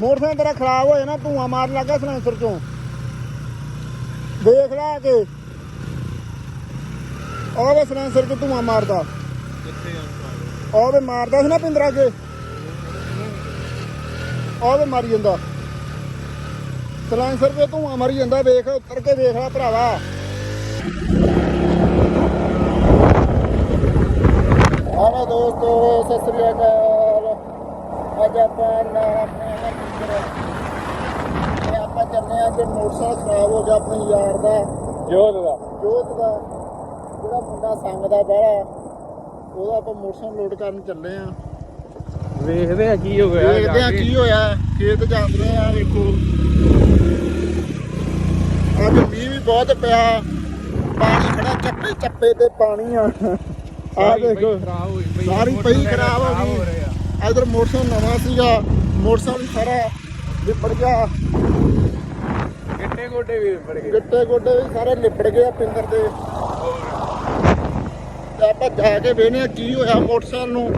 Motorcycle ਤੇਰਾ ਖਰਾਬ ਹੋ ਜਾਣਾ, ਧੂਆਂ ਮਾਰ ਲੱਗਾ ਸਲੈਂਸਰ ਚੋਂ। ਦੇਖ ਲੈ ਕੇ। ਉਹ ਵੇ ਸਲੈਂਸਰ ਚ ਧੂਆਂ ਮਾਰਦਾ। ਉਹ ਵੇ ਮਾਰਦਾ ਸੀ ਨਾ ਪਿੰਦਰਾ ਕੇ ਉਹ ਵੇ ਮਾਰੀ ਜਾਂਦਾ। ਸਲੈਂਸਰ ਤੇ ਧੂਆਂ ਮਾਰੀ ਜਾਂਦਾ, ਵੇਖ, ਉੱਤਰ ਕੇ ਵੇਖ ਲੈ ਭਰਾਵਾ। ਆਵਾ ਦੋਸਤੋ, ਸਤਿ ਸ੍ਰੀ ਅਕਾਲ। ਅੱਜ ਆਪਾਂ ਨਾ ਆਪਣੇ ਤੇ ਆਪਾਂ ਚੱਲੇ ਆ ਤੇ ਮੋਟਰਸਾਈਕਲ ਖਰਾਬ ਹੋ ਗਿਆ ਆਪਣੇ ਯਾਰ ਦਾ। ਜੋਤ ਦਾ। ਜੋਤ ਦਾ। ਜਿਹੜਾ ਮੁੰਡਾ ਸੰਗਦਾ ਬਾਹਲਾ ਉਹਦਾ ਆਪਾਂ ਮੋਟਰਸਾਈਕਲ ਲੋਡ ਕਰਨ ਚੱਲੇ ਆ। ਵੇਖਦੇ ਆ ਕੀ ਹੋ ਗਿਆ ਦੇਖਦੇ ਆ ਕੀ। ਹੋਇਆ। ਖੇਤ ਜਾਂਦੇ ਆ ਵੇਖੋ। ਅੱਜ ਮੀਂਹ ਵੀ ਬਹੁਤ ਪਿਆ। ਪਾਣੀ ਖੜਾ ਚੱਪੇ ਚੱਪੇ ਤੇ ਪਾਣੀ ਆ। ਆ ਦੇਖੋ ਸਾਰੀ ਪਈ ਖਰਾਬ ਹੋ ਗਈ। ਇਧਰ ਮੋਟਰਸਾਈਕਲ ਨਵਾਂ ਸੀਗਾ ਮੋਟਰਸਾਈਕਲ ਸਾਰਾ ਲਿਪੜ ਗਿਆ। ਗਿੱਟੇ ਗੋਡੇ ਵੀ ਪੜ ਗਏ। ਗਿੱਟੇ ਗੋਡੇ ਵੀ ਸਾਰੇ ਲਿਪੜ ਗਏ ਆ ਪਿੰਦਰ ਦੇ। ਤੇ ਆਪਾਂ ਜਾ ਕੇ ਵੇਖਨੇ ਕੀ ਹੋਇਆ ਮੋਟਰਸਾਈਕਲ ਨੂੰ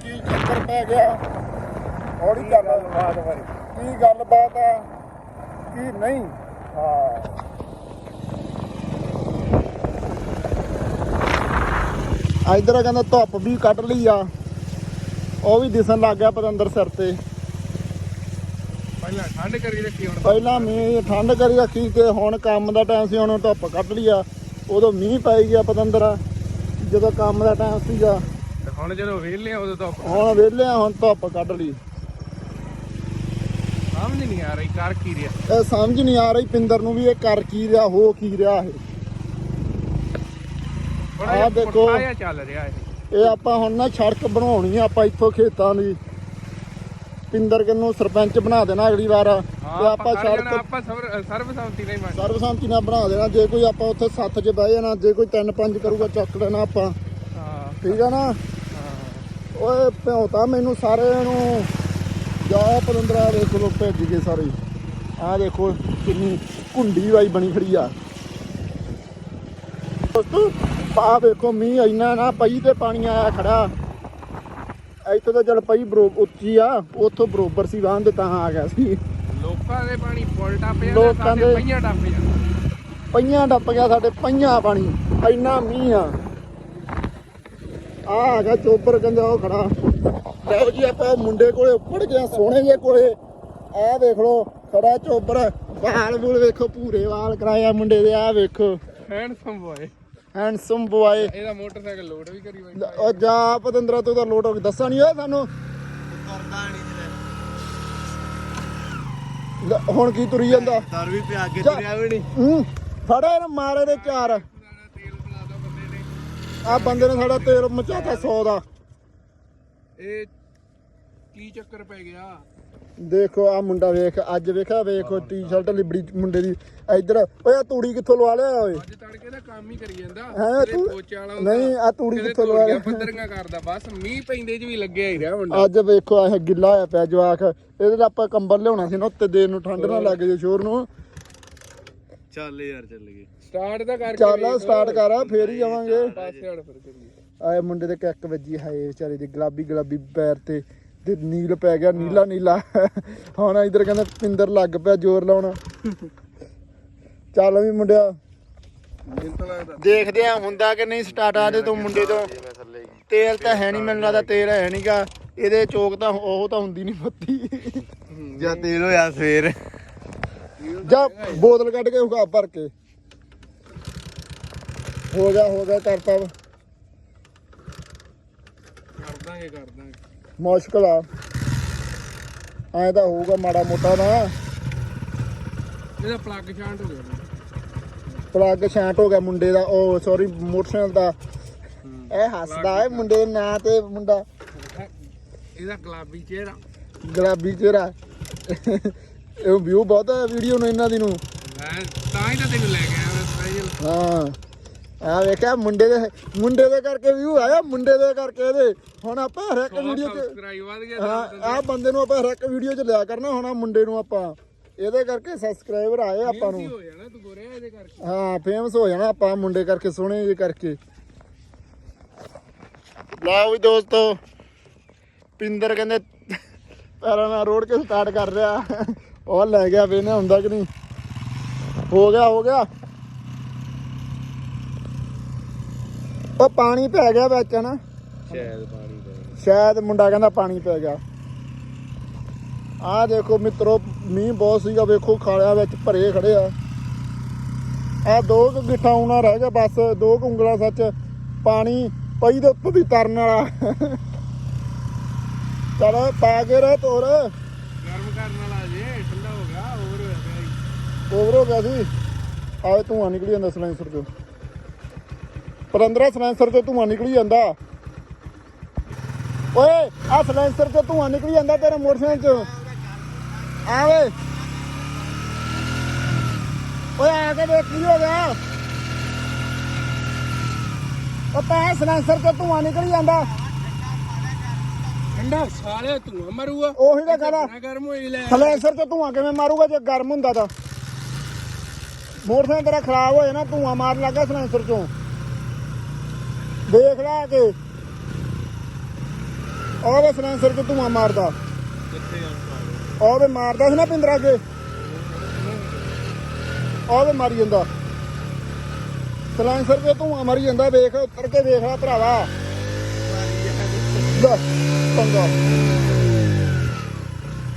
ਕੀ ਚੱਕਰ ਪੈ ਗਿਆ। ਹੌਲੀ ਕਰ ਬਾਤ ਵਾਰੀ ਕੀ ਗੱਲਬਾਤ ਆ ਕੀ ਨਹੀਂ? ਹਾਂ। ਇਧਰ ਕਹਿੰਦਾ ਧੁੱਪ ਵੀ ਕੱਢ ਲਈ ਆ। ਉਹ ਵੀ ਦਿਸਣ ਲੱਗ ਗਿਆ ਪਤੰਦਰ ਸਿਰ ਤੇ। ਪਹਿਲਾਂ ਠੰਡ ਕਰੀ ਰੱਖੀ ਹੁਣ। ਪਹਿਲਾਂ ਮੀਂਹ ਠੰਡ ਕਰੀ ਰੱਖੀ ਤੇ ਹੁਣ ਕੰਮ ਦਾ ਟਾਈਮ ਸੀ ਹੁਣ ਧੁੱਪ ਕੱਢ ਲਈ ਆ ਉਦੋਂ ਮੀਂਹ ਪੈ ਗਿਆ ਪਤੰਦਰ ਜਦੋਂ ਕੰਮ ਦਾ ਟਾਈਮ ਸੀਗਾ। ਤੇ ਹੁਣ ਜਦੋਂ ਵਿਹਲੇ ਆ ਉਦੋਂ ਤਾਂ ਹੁਣ ਵਿਹਲੇ ਆ ਹੁਣ ਧੁੱਪ ਕੱਢ ਲਈ। ਸਮਝ ਨਹੀਂ ਆ ਰਹੀ ਕਰ ਕੀ ਰਿਹਾ। ਇਹ ਸਮਝ ਨਹੀਂ ਆ ਰਹੀ ਪਿੰਦਰ ਨੂੰ ਵੀ ਇਹ ਕਰ ਕੀ ਰਿਹਾ ਹੋ ਕੀ ਰਿਹਾ ਇਹ। ਜਿਹਾ ਦੇਖੋ। ਚੱਲ ਰਿਹਾ ਇਹ। ਇਹ ਆਪਾਂ ਹੁਣ ਨਾ ਸੜਕ ਬਣਾਉਣੀ ਆ ਆਪਾਂ ਇੱਥੋਂ ਖੇਤਾਂ ਦੀ। ਪਿੰਦਰ ਕਿਨੂੰ ਸਰਪੰਚ ਬਣਾ ਦੇਣਾ ਅਗਲੀ ਵਾਰ। ਤੇ ਆਪਾਂ ਸੜਕ ਆਪਾਂ ਸਰਵ ਸਰਬਸੰਮਤੀ ਨਹੀਂ ਮੰਨ ਸਰਬਸੰਮਤੀ ਨਾਲ ਬਣਾ ਦੇਣਾ ਜੇ ਕੋਈ ਆਪਾਂ ਉੱਥੇ ਸੱਤ 'ਚ ਬਹਿ ਜਾਣਾ ਜੇ ਕੋਈ ਤਿੰਨ ਪੰਜ ਕਰੂਗਾ ਚੱਕ ਲੈਣਾ ਆਪਾਂ। ਠੀਕ ਆ ਨਾ? ਓਏ ਭਿਉਂਤਾ ਮੈਨੂੰ ਸਾਰੇ ਨੂੰ। ਜਾ ਪਰੰਦਰਾ ਵੇਖ ਲੋ ਭੇਜ ਗਏ ਸਾਰੇ। ਆ ਦੇਖੋ ਕਿੰਨੀ ਕੁੰਡੀ ਵਾਈ ਬਣੀ ਖੜੀ ਆ। ਦੋਸਤੋ ਆ ਵੇਖੋ ਮੀਂਹ ਇੰਨਾ ਨਾ ਪਈ ਤੇ ਪਾਣੀ ਆਇਆ ਖੜਾ। ਇੱਥੇ ਤਾਂ ਜਲ ਪਈ ਬਰੋ ਉੱਚੀ ਆ ਉੱਥੋਂ ਬਰੋਬਰ ਸੀ ਵਾਹਨ ਤੇ ਤਾਂ ਆ ਗਿਆ ਸੀ। ਲੋਕਾਂ ਦੇ ਪਾਣੀ ਪੁੱਲ ਟੱਪ ਜਾਂਦਾ ਲੋਕਾਂ ਦੇ- ਪਈਆਂ ਟੱਪ ਜਾਂਦਾ ਪਈਆਂ ਡੱਪ ਗਿਆ ਸਾਡੇ ਪਈਆਂ ਪਾਣੀ ਇੰਨਾ ਮੀਂਹ ਆ। ਆ ਹੈਗਾ ਚੋਪਰ ਕਹਿੰਦਾ ਉਹ ਖੜਾ। ਲਓ ਜੀ ਆਪਾਂ ਮੁੰਡੇ ਕੋਲੇ ਉੱਪੜ ਗਏ ਆ, ਸੋਹਣੇ ਜੇ ਕੋਲੇ। ਆਹ ਦੇਖ ਲਓ ਖੜਾ ਚੋਪਰ। ਵਾਲ ਵੂਲ ਵੇਖੋ ਭੂਰੇ ਵਾਲ ਕਰਾਇਆ ਮੁੰਡੇ ਦੇ ਆ ਵੇਖੋ। ਹੈਂਡਸਮ ਬੋਏ ਹੈਂਡਸਮ ਬੁਆਏ ਇਹਦਾ ਮੋਟਰਸਾਈਕਲ ਲੋਡ ਵੀ ਕਰੀ ਬੈਠਾ ਉਹ ਜਾ ਪਤੰਦਰਾ ਤੂੰ ਤਾਂ ਲੋਟ ਹੋ ਕੇ ਦੱਸਾਂ ਨਹੀਂ ਹੋਇਆ ਸਾਨੂੰ। ਕਰਦਾ ਨਹੀਂ ਲੈ, ਹੁਣ ਕੀ ਤੁਰੀ ਜਾਂਦਾ? ਦਰ ਵੀ ਪਿਆ ਕੇ। ਤੁਰਿਆ ਵੀ ਨਹੀਂ ਫੜਾ ਇਹਨੂੰ ਮਾਰੇ ਦੇ ਚਾਰ। ਆ ਬੰਦੇ ਨੇ ਸਾਡਾ ਤੇਲ ਮਚਾਤਾ 100 ਦਾ। ਇਹ ਕੀ ਚੱਕਰ ਪੈ ਗਿਆ? ਦੇਖੋ ਆ ਮੁੰਡਾ ਵੇਖ ਅੱਜ ਵੇਖਿਆ ਵੇਖੋ ਟੀ-ਸ਼ਰਟ ਲਿਬੜੀ ਮੁੰਡੇ ਦੀ। ਇੱਧਰ ਓਏ ਆ ਤੂੜੀ ਕਿੱਥੋਂ ਲਵਾ ਲਿਆ ਓਏ? ਅੱਜ ਤੜਕੇ ਦਾ ਕੰਮ ਹੀ ਕਰੀ ਜਾਂਦਾ। ਹੈਂ ਤੂੰ- ਪੋਚੇ ਵਾਲਾ ਹੁੰਦਾ ਨਹੀਂ ਆ ਤੂੜੀ ਕਿੱਥੋਂ ਲਵਾ ਲਿਆ? ਪੱਧਰੀਆਂ ਕਰਦਾ ਬਸ ਮੀਂਹ ਪੈਂਦੇ ਚ ਵੀ ਲੱਗਿਆ ਹੀ ਰਿਹਾ ਮੁੰਡਾ। ਅੱਜ ਵੇਖੋ ਗਿੱਲਾ ਹੋਇਆ ਪਿਆ ਜਵਾਕ। ਇਹਦੇ ਆਪਾਂ ਕੰਬਲ ਲਿਆਉਣਾ ਸੀ ਨਾ ਉੱਤੇ ਦੇਣ ਨੂੰ ਠੰਡ ਨਾ ਲੱਗ ਜੇ ਸ਼ੋਰ ਨੂੰ। ਚੱਲ ਯਾਰ ਚੱਲ ਗਏ। ਸਟਾਰਟ ਤਾਂ ਕਰਕੇ ਚੱਲ ਵੇਖ। ਸਟਾਰਟ ਕਰ ਆ ਫੇਰ ਹੀ ਜਾਵਾਂਗੇ। ਪਾਸੇ ਹੜ ਫਿਰ ਕਰੀਏ ਆਏ ਮੁੰਡੇ ਦੇ ਕੱਕ ਵੱਜੀ ਹਾਏ ਵਿਚਾਰੇ ਦੇ ਗੁਲਾਬੀ ਗੁਲਾਬੀ ਪੈਰ ਤੇ। ਤੇ ਨੀਲ ਪੈ ਗਿਆ ਨੀਲਾ ਨੀਲਾ। ਹੁਣ ਇਧਰ ਕਹਿੰਦਾ ਪਿੰਦਰ ਲੱਗ ਪਿਆ ਜ਼ੋਰ ਲਾਉਣਾ। ਚੱਲ ਵੀ ਮੁੰਡਿਆ। ਦੇਖਦੇ ਆ ਹੁੰਦਾ ਕਿ ਨਹੀਂ ਸਟਾਰਟ ਆ ਜੇ ਤੂੰ ਮੁੰਡੇ ਤੋਂ। ਤੇਲ ਤਾਂ ਹੈ ਨਹੀਂ ਮੈਨੂੰ ਲੱਗਦਾ ਤੇਲ ਹੈ ਨਹੀਂਗਾ ਇਹਦੇ ਚੋਕ ਤਾਂ ਉਹ ਤਾਂ ਹੁੰਦੀ ਨਹੀਂ ਪੱਤੀ। ਜਾਂ ਤੇਲ ਹੋਇਆ ਸਵੇਰ। ਜਾ ਬੋਤਲ ਕੱਢ ਕੇ ਹੁਕਾ ਭਰ ਕੇ। ਹੋ ਗਿਆ ਹੋ ਗਿਆ ਕਰਤਾ ਵਾ। ਕਰ ਦਾਂਗੇ ਕਰ ਦਾਂਗੇ। ਮੁਸ਼ਕਲ ਆ। ਐਂ ਤਾਂ ਹੋਊਗਾ ਮਾੜਾ ਮੋਟਾ ਨਾ। ਇਹਦਾ ਪਲੱਗ ਸ਼ਾਂਟ ਹੋ ਗਿਆ ਪਲੱਗ ਸ਼ਾਂਟ ਹੋ ਗਿਆ ਮੁੰਡੇ ਦਾ। ਉਹ ਸੌਰੀ ਮੋਟਰਸਾਈਕਲ ਦਾ। ਇਹ ਹੱਸਦਾ ਏ ਮੁੰਡੇ ਦੇ ਨਾਂ ਤੇ ਮੁੰਡਾ। ਇਹਦਾ ਗੁਲਾਬੀ ਚਿਹਰਾ। ਗੁਲਾਬੀ ਚਿਹਰਾ। ਇਹ ਵਿਊ ਬਹੁਤ ਹੈ ਵੀਡੀਓ ਨੂੰ ਇਹਨਾਂ ਦੀ ਨੂੰ। ਮੈਂ ਤਾਂ ਹੀ ਤਾਂ ਤੈਨੂੰ ਲੈ ਕੇ ਆਇਆ ਹਾਂ। ਆ ਵੇਖਿਆ ਮੁੰਡੇ ਦੇ ਮੁੰਡੇ ਦੇ ਕਰਕੇ ਵਿਊ ਆਇਆ ਮੁੰਡੇ ਦੇ ਕਰਕੇ ਇਹਦੇ। ਹੁਣ ਆਪਾਂ ਹਰ ਇੱਕ ਵੀਡੀਓ 'ਚ ਸਬਸਕ੍ਰਾਈਬ ਵਧ ਗਿਆ ਆ ਬੰਦੇ ਨੂੰ ਆਪਾਂ ਹਰ ਇੱਕ ਵੀਡੀਓ 'ਚ ਲਿਆ ਕਰਨਾ ਹੁਣ ਆਹ ਮੁੰਡੇ ਨੂੰ ਆਪਾਂ। ਇਹਦੇ ਕਰਕੇ ਸਬਸਕ੍ਰਾਈਬਰ ਆਏ ਆਪਾਂ ਨੂੰ। ਹੋ ਜਾਣਾ ਤੂੰ ਗੋਰਿਆ ਇਹਦੇ ਕਰਕੇ। ਹਾਂ ਫੇਮਸ ਹੋ ਜਾਣਾ ਆਪਾਂ ਮੁੰਡੇ ਕਰਕੇ ਸੋਹਣੇ ਜਿਹੇ ਕਰਕੇ। ਲਓ ਵੀ ਦੋਸਤੋ ਪਿੰਦਰ ਕਹਿੰਦੇ ਪੈਰਾਂ ਨਾਲ ਰੋੜ ਕੇ ਸਟਾਰਟ ਕਰ ਰਿਹਾ। ਉਹ ਲੈ ਗਿਆ ਵੇ ਨੇ ਹੁੰਦਾ ਕਿ ਨਹੀਂ? ਹੋ ਗਿਆ ਹੋ ਗਿਆ। ਉਹ ਪਾਣੀ ਪੈ ਗਿਆ ਵਿੱਚ ਨਾ ਸ਼ਾਇਦ ਪਾਣੀ ਪੈ ਸ਼ਾਇਦ ਮੁੰਡਾ ਕਹਿੰਦਾ ਪਾਣੀ ਪੈ ਗਿਆ। ਆਹ ਦੇਖੋ ਮਿੱਤਰੋ ਮੀਂਹ ਬਹੁਤ ਸੀਗਾ ਵੇਖੋ ਖਾਲਿਆਂ ਵਿੱਚ ਭਰੇ ਖੜੇ ਆ। ਆ ਦੋ ਕੁ ਗਿੱਠਾ ਉਹਨਾਂ ਰਹਿ ਗਿਆ ਬਸ ਦੋ ਕੁ ਉਂਗਲਾਂ ਸੱਚ ਪਾਣੀ ਪਈ ਦੇ ਉੱਤੋਂ ਦੀ ਤਰਨ ਵਾਲਾ। ਚਲ ਪਾ ਕੇ ਰਹਿ ਤੋਰ। ਗਰਮ ਕਰਨ ਵਾਲਾ ਜੇ ਠੰਡਾ ਹੋ ਗਿਆ ਹੋਰ ਹੋਇਆ ਪਿਆ ਜੀ। ਓਵਰ ਹੋ ਗਿਆ ਸੀ। ਆਵੇ ਧੂਆਂ ਨਿਕਲੀ ਜਾਂਦਾ ਸਲੈਂਸਰ ਚੋਂ। ਪਰੰਦਰਾ ਸਲੈਂਸਰ ਚੋਂ ਧੂਆਂ ਨਿਕਲੀ ਜਾਂਦਾ। ਓਏ ਆ ਸਲੈਂਸਰ ਚੋਂ ਧੂਆਂ ਨਿਕਲੀ ਜਾਂਦਾ ਤੇਰੇ ਮੋਟਰਸਾਈਕਲ ਚੋਂ। ਆਵੇ ਓਏ ਆ ਕੇ ਦੇਖ ਕੀ ਹੋ ਗਿਆ। ਉਹ ਪਾ ਸਲੈਂਸਰ ਚੋਂ ਧੂਆਂ ਨਿਕਲੀ ਜਾਂਦਾ। ਠੰਡਾ ਸਾਲੇ ਧੂਆ ਮਰੂਗਾ। ਉਹੀ ਤਾਂ ਨਾ ਗਰਮ ਹੋਈ ਲੈ। ਸਲੈਂਸਰ ਤੇ ਧੂਆਂ ਕਿਵੇਂ ਮਾਰੂਗਾ ਜੇ ਗਰਮ ਹੁੰਦਾ ਤਾਂ? ਮੋਟਰਸਾਈਕਲ ਤੇਰਾ ਖਰਾਬ ਹੋ ਜਾਣਾ ਧੂਆਂ ਮਾਰਨ ਲੱਗਾ ਸਲੈਂਸਰ ਚੋਂ। ਦੇਖ ਲੈ ਕੇ। ਉਹ ਵੇ ਸਲੈਂਸਰ ਚ ਧੂਆਂ ਮਾਰਦਾ। ਕਿੱਥੇ ਆ ਉਹ ਵੇ ਮਾਰਦਾ ਸੀ ਨਾ ਪਿੰਦਰਾ ਕੇ ਉਹ ਵੇ ਮਾਰੀ ਜਾਂਦਾ। ਸਲੈਂਸਰ ਤੇ ਧੂਆਂ ਮਾਰੀ ਜਾਂਦਾ ਵੇਖ ਉੱਤਰ ਕੇ ਵੇਖ ਲੈ ਭਰਾਵਾ। ਲੈ, ਪੰਗਾ।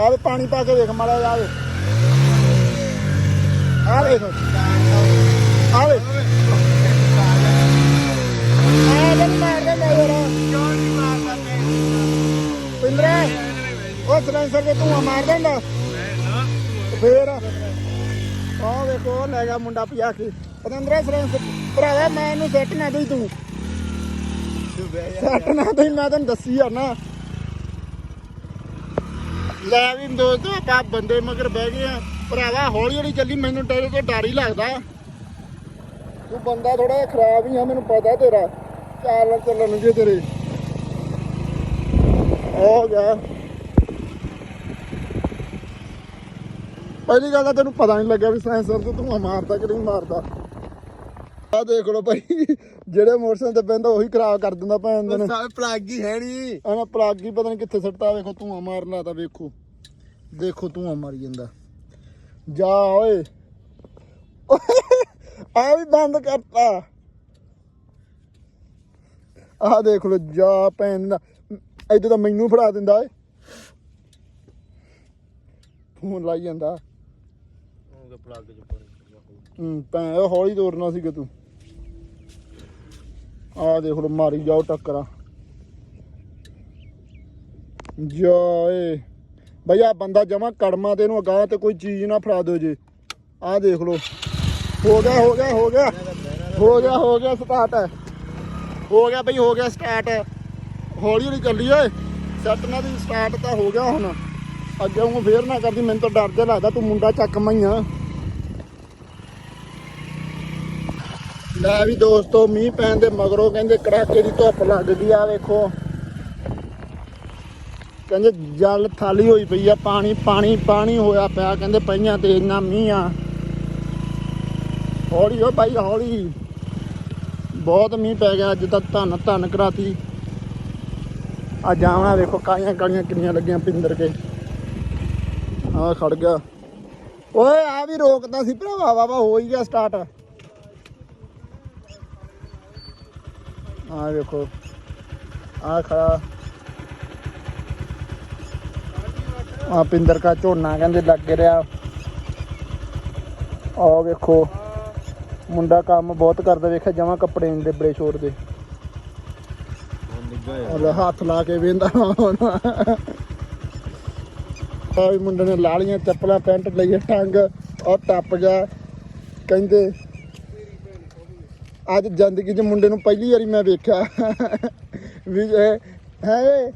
ਆ ਵੇ ਪਾਣੀ ਪਾ ਕੇ ਵੇਖ ਮਾੜਾ ਜਿਹਾ ਆ ਵੇ। ਆ ਵੇਖ। ਆ ਵੇ। ਆ ਜਨ ਮਾਰਦਾ ਲੈ ਯਾਰ। ਪਿੰਦਰਾ ਉਹ ਸਲੈਂਸਰ ਤੇ ਧੂਆਂ ਮਾਰ ਦਿੰਦਾ। ਮੈਂ ਫੇਰ ਆ ਵੇਖੋ ਲੈ ਗਿਆ ਮੁੰਡਾ ਪਿਆ ਕੇ। ਪਤੰਦਰਾ ਸਲੈਂਸਰ, ਭਰਾਵਾ, ਮੈਂ ਇਹਨੂੰ ਸੈੱਟ ਨਾ ਦੇਈ ਤੂੰ। ਸੈੱਟ ਨਾ ਦੇਈ, ਮੈਂ ਤੈਨੂੰ ਦੱਸੀ ਆ ਨਾ। ਲੈ ਵੀ ਦੋਸਤੋ, ਆਪਾਂ ਬੰਦੇ ਮਗਰ ਬਹਿ ਗਏ ਆ। ਭਰਾਵਾ, ਹੌਲੀ ਹੌਲੀ ਚੱਲੀ, ਮੈਨੂੰ ਤੇਰੇ ਤੋਂ ਡਰ ਹੀ ਲੱਗਦਾ। ਤੂੰ ਬੰਦਾ ਥੋੜਾ ਜਿਹਾ ਖਰਾਬ ਹੀ ਆ, ਮੈਨੂੰ ਪਤਾ ਤੇਰਾ। ਚਾਲ ਚੱਲਣ ਜੇ ਤੇਰੇ। ਹੋ ਗਿਆ। ਪਹਿਲੀ ਗੱਲ ਤਾਂ ਤੈਨੂੰ ਪਤਾ ਨਹੀਂ ਲੱਗਿਆ ਵੀ ਸੈਂਸਰ ਤੇ ਧੂਆਂ ਮਾਰਦਾ ਕਿ ਨਹੀਂ ਮਾਰਦਾ। ਆ ਦੇਖ ਲਓ ਭਾਈ ਜਿਹੜੇ ਮੋਟਰਸਾਈਕਲ ਤੇ ਪੈਂਦਾ ਉਹੀ ਖਰਾਬ ਕਰ ਦਿੰਦਾ ਭੈਣ ਦੇ ਨੂੰ। ਪਲੱਗ ਹੀ ਹੈ ਨਹੀਂ ਆਣਾ ਪਲੱਗ ਹੀ ਪਤਾ ਨਹੀਂ ਕਿੱਥੇ ਸੱਟਾ ਵੇਖੋ ਧੂਆਂ ਮਾਰਨ ਲਾਤਾ ਵੇਖੋ। ਦੇਖੋ ਧੂਆਂ ਮਾਰੀ ਜਾਂਦਾ। ਜਾ ਓਏ। ਆ ਵੀ ਬੰਦ ਕਰਤਾ। ਆਹ ਦੇਖ ਲੋ ਜਾ ਭੈਣ ਦਾ। ਇਦੋਂ ਤਾਂ ਮੈਨੂੰ ਫੜਾ ਦਿੰਦਾ ਏ। ਫੋਨ ਲਾਈ ਜਾਂਦਾ। ਉਹ ਪਲੱਗ ਚ ਹੂੰ ਭੈਣ ਉਹ ਹੌਲੀ ਤੋਰਨਾ ਸੀਗਾ ਤੂੰ। ਆਹ ਦੇਖ ਲੋ ਮਾਰੀ ਜਾਓ ਟੱਕਰਾਂ। ਜਾ ਏ। ਬਈ ਆ ਬੰਦਾ ਜਮਾ ਕੜਮਾ ਤੇ ਇਹਨੂੰ ਅਗਾਹ ਤੇ ਕੋਈ ਚੀਜ਼ ਨਾ ਫੜਾ ਦਿਓ ਜੇ। ਆਹ ਦੇਖ ਲੋ ਹੋ ਗਿਆ ਹੋ ਗਿਆ ਹੋ ਗਿਆ। ਹੋ ਗਿਆ ਹੋ ਗਿਆ ਸਟਾਰਟ ਹੋ। ਹੋ ਗਿਆ ਬਈ, ਹੋ ਗਿਆ ਸਟਾਰਟ ਹੌਲੀ ਹੌਲੀ ਚੱਲੀ ਓਏ। ਸੈੱਟ ਨਾਲ ਦੀ ਸਟਾਰਟ ਤਾਂ ਹੋ ਗਿਆ ਹੁਣ। ਅੱਗੇ ਉਹ ਫੇਰ ਨਾ ਕਰਦੀ, ਮੈਨੂੰ ਤਾਂ ਡਰ ਜਿਹਾ ਲੱਗਦਾ, ਤੂੰ ਮੁੰਡਾ ਚੱਕ ਮਈਆਂ। ਲੈ ਵੀ ਦੋਸਤੋ, ਮੀਂਹ ਪੈਣ ਦੇ ਮਗਰੋਂ ਕਹਿੰਦੇ ਕੜਾਕੇ ਦੀ ਧੁੱਪ ਲੱਗ ਗਈ ਆ, ਵੇਖੋ। ਕਹਿੰਦੇ ਜਲ ਥਾਲੀ ਹੋਈ ਪਈ ਆ, ਪਾਣੀ ਪਾਣੀ ਪਾਣੀ ਹੋਇਆ ਪਿਆ। ਕਹਿੰਦੇ ਪਈਆਂ ਤੇ ਇੰਨਾ ਮੀਂਹ ਆ। ਹੌਲੀ ਹੋ ਭਾਈ ਹੌਲੀ। ਬਹੁਤ ਮੀਂਹ ਪੈ ਗਿਆ, ਅੱਜ ਤਾਂ ਧੰਨ ਧੰਨ ਕਰਾਤੀ। ਆ ਜਾਵਣਾ ਵੇਖੋ ਕਾਲੀਆਂ ਕਾਲੀਆਂ ਕਿੰਨੀਆਂ ਲੱਗੀਆਂ ਪਿੰਦਰ ਕੇ। ਆ ਖੜ ਗਿਆ। ਓਏ, ਆ ਵੀ ਰੋਕਦਾ ਸੀ ਭਰਾਵਾ ਵਾਵਾ ਹੋ ਹੀ ਗਿਆ ਸਟਾਰਟ ਆ ਵੇਖੋ ਆ ਖੜਾ। ਆ ਪਿੰਦਰ ਕਾ ਝੋਨਾ ਕਹਿੰਦੇ ਲੱਗ ਰਿਹਾ। ਆ ਵੇਖੋ ਮੁੰਡਾ ਕੰਮ ਬਹੁਤ ਕਰਦਾ ਵੇਖਿਆ ਜਮਾ ਕੱਪੜੇ ਨਹੀਂ ਲਿਬੜੇ ਛੋੜਦੇ ਉਹ ਨਿੱਗਾ ਉਹਦਾ ਹੱਥ ਲਾ ਕੇ ਵੇਂਦਾ ਹੁਣ। ਆ ਵੀ ਮੁੰਡੇ ਨੇ ਲਾਲੀਆਂ ਚੱਪਲਾਂ ਪੈਂਟ ਲਈ ਟੰਗ ਉਹ ਟੱਪ ਗਿਆ। ਕਹਿੰਦੇ ਅੱਜ ਜ਼ਿੰਦਗੀ 'ਚ ਮੁੰਡੇ ਨੂੰ ਪਹਿਲੀ ਵਾਰੀ ਮੈਂ ਵੇਖਿਆ। ਵੀ ਇਹ ਹੈ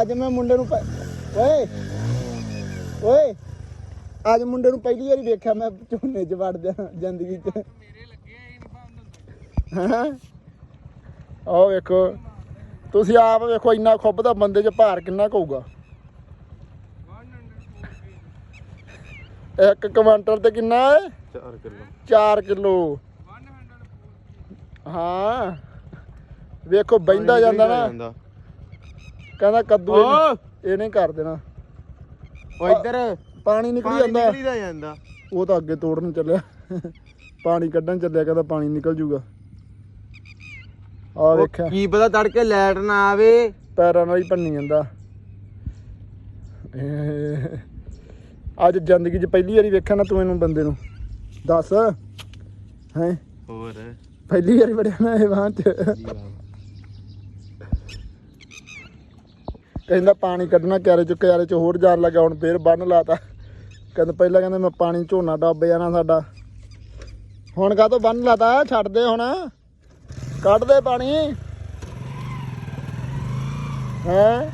ਅੱਜ ਮੈਂ ਮੁੰਡੇ ਨੂੰ ਓਏ ਓਏ ਅੱਜ ਮੁੰਡੇ ਨੂੰ ਪਹਿਲੀ ਵਾਰੀ ਵੇਖਿਆ ਮੈਂ ਝੋਨੇ 'ਚ ਵੜਦਿਆਂ ਜ਼ਿੰਦਗੀ 'ਚ। ਨਹੀਂ ਬੰਦ ਹੁੰਦਾ ਹਾਂ? ਉਹ ਵੇਖੋ। ਤੁਸੀਂ ਆਪ ਵੇਖੋ ਇੰਨਾ ਖੁੱਬਦਾ ਬੰਦੇ 'ਚ ਭਾਰ ਕਿੰਨਾ ਹੋਊਗਾ? 100 ਇੱਕ ਕੁਆਂਟਲ ਤੇ ਕਿੰਨਾ ਹੈ? 4 ਕਿਲੋ। 4 ਕਿਲੋ। 100 ਹਾਂ। ਵੇਖੋ ਬੈਂਦਾ ਜਾਂਦਾ ਨਾ। ਕਹਿੰਦਾ ਕੱਦੂ ਓ ਇਹਨੇ- ਕਰ ਦੇਣਾ। ਉਹ ਇੱਧਰ ਪਾਣੀ ਨਿਕਲੀ ਪਾਣੀ ਜਾਂਦਾ। ਨਿਕਲੀ ਦਾ ਜਾਂਦਾ। ਉਹ ਤਾਂ ਅੱਗੇ ਤੋੜਨ ਚੱਲਿਆ। ਪਾਣੀ ਕੱਢਣ ਚੱਲਿਆ ਕਹਿੰਦਾ ਪਾਣੀ ਨਿਕਲ ਜੂਗਾ। ਆ ਉਹ ਵੇਖਿਆ। ਕੀ ਪਤਾ ਤੜਕੇ ਲਾਈਟ ਨਾ ਆਵੇ। ਪੈਰਾਂ ਨਾਲ ਹੀ ਭੰਨੀ ਜਾਂਦਾ। ਇਹ ਅੱਜ ਜ਼ਿੰਦਗੀ 'ਚ ਪਹਿਲੀ ਵਾਰੀ ਵੇਖਿਆ ਨਾ ਤੂੰ ਇਹਨੂੰ ਬੰਦੇ ਨੂੰ। ਦੱਸ। ਹੈ? ਹੋਰ। ਪਹਿਲੀ ਵਾਰੀ ਵੜਿਆ ਨਾ ਇਹ ਬਾਂਹ 'ਚ। ਕਹਿੰਦਾ ਪਾਣੀ ਕੱਢਣਾ ਕਿਆਰੇ 'ਚ ਕਿਆਰੇ 'ਚ ਹੋਰ ਜਾਣ ਲੱਗਾ ਹੁਣ ਫੇਰ ਬੰਨ ਲਾਤਾ। ਕਹਿੰਦਾ ਪਹਿਲਾਂ ਕਹਿੰਦਾ ਮੈਂ ਪਾਣੀ ਝੋਨਾ ਡੱਬ ਜਾਣਾ ਸਾਡਾ। ਹੁਣ ਕਾ ਤੋਂ ਬੰਨ ਲਾਤਾ? ਛੱਡ ਦੇ ਹੁਣ। ਕੱਢ ਦੇ ਪਾਣੀ। ਹੈ?